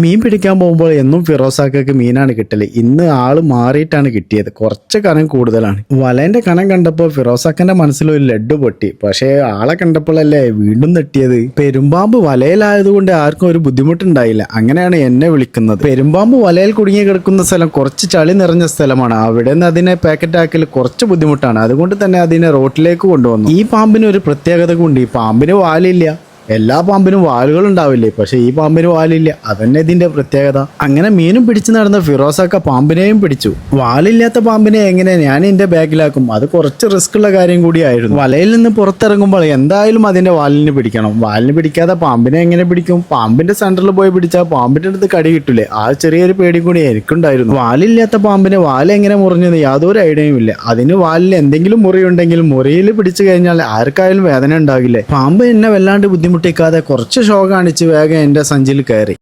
മീൻ പിടിക്കാൻ പോകുമ്പോൾ എന്നും ഫിറോസാക്കക്ക് മീനാണ് കിട്ടൽ. ഇന്ന് ആൾ മാറിയിട്ടാണ് കിട്ടിയത്. കുറച്ച് കനം കൂടുതലാണ്. വലേന്റെ കനം കണ്ടപ്പോൾ ഫിറോസാക്കന്റെ മനസ്സിൽ ഒരു ലഡ് പൊട്ടി. പക്ഷേ ആളെ കണ്ടപ്പോഴല്ലേ വീണ്ടും നെട്ടിയത്. പെരുമ്പാമ്പ് വലയിലായതുകൊണ്ട് ആർക്കും ഒരു ബുദ്ധിമുട്ടുണ്ടായില്ല. അങ്ങനെയാണ് എന്നെ വിളിക്കുന്നത്. പെരുമ്പാമ്പ് വലയിൽ കുടുങ്ങി കിടക്കുന്ന സ്ഥലം കുറച്ച് ചളി നിറഞ്ഞ സ്ഥലമാണ്. അവിടെ നിന്ന് അതിനെ പാക്കറ്റ് ആക്കൽ കുറച്ച് ബുദ്ധിമുട്ടാണ്. അതുകൊണ്ട് തന്നെ അതിനെ റോട്ടിലേക്ക് കൊണ്ടുവന്നു. ഈ പാമ്പിന് ഒരു പ്രത്യേകത കൊണ്ട് ഈ പാമ്പിന് വാലില്ല. എല്ലാ പാമ്പിനും വാലുകൾ ഉണ്ടാവില്ലേ പക്ഷെ ഈ പാമ്പിന് വാലില്ല. അതന്നെ ഇതിന്റെ പ്രത്യേകത. അങ്ങനെ മീനും പിടിച്ചു നടന്ന ഫിറോസാക്ക പാമ്പിനെയും പിടിച്ചു. വാലില്ലാത്ത പാമ്പിനെ എങ്ങനെ ഞാൻ എന്റെ ബാഗിലാക്കും? അത് കുറച്ച് റിസ്ക് ഉള്ള കാര്യം കൂടിയായിരുന്നു. വലയിൽ നിന്ന് പുറത്തിറങ്ങുമ്പോൾ എന്തായാലും അതിന്റെ വാലിന് പിടിക്കണം. വാലിന് പിടിക്കാതെ പാമ്പിനെ എങ്ങനെ പിടിക്കും? പാമ്പിന്റെ സെന്ററിൽ പോയി പിടിച്ചാൽ പാമ്പിന്റെ അടുത്ത് കടി കിട്ടൂലേ? ആ ചെറിയൊരു പേടി കൂടി എനിക്കുണ്ടായിരുന്നു. വാലില്ലാത്ത പാമ്പിന് വാൽ എങ്ങനെ മുറിഞ്ഞത് യാതൊരു ഐഡിയയും ഇല്ല. അതിന് വാലിൽ എന്തെങ്കിലും മുറിയുണ്ടെങ്കിൽ മുറിയിൽ പിടിച്ചു കഴിഞ്ഞാൽ ആർക്കായാലും വേദന ഉണ്ടാകില്ലേ? പാമ്പ് എന്നെ വല്ലാണ്ട് ബുദ്ധിമുട്ടിക്കാതെ കുറച്ച് ഷോ കാണിച്ച് വേഗം എന്റെ സഞ്ചിയിൽ കയറി.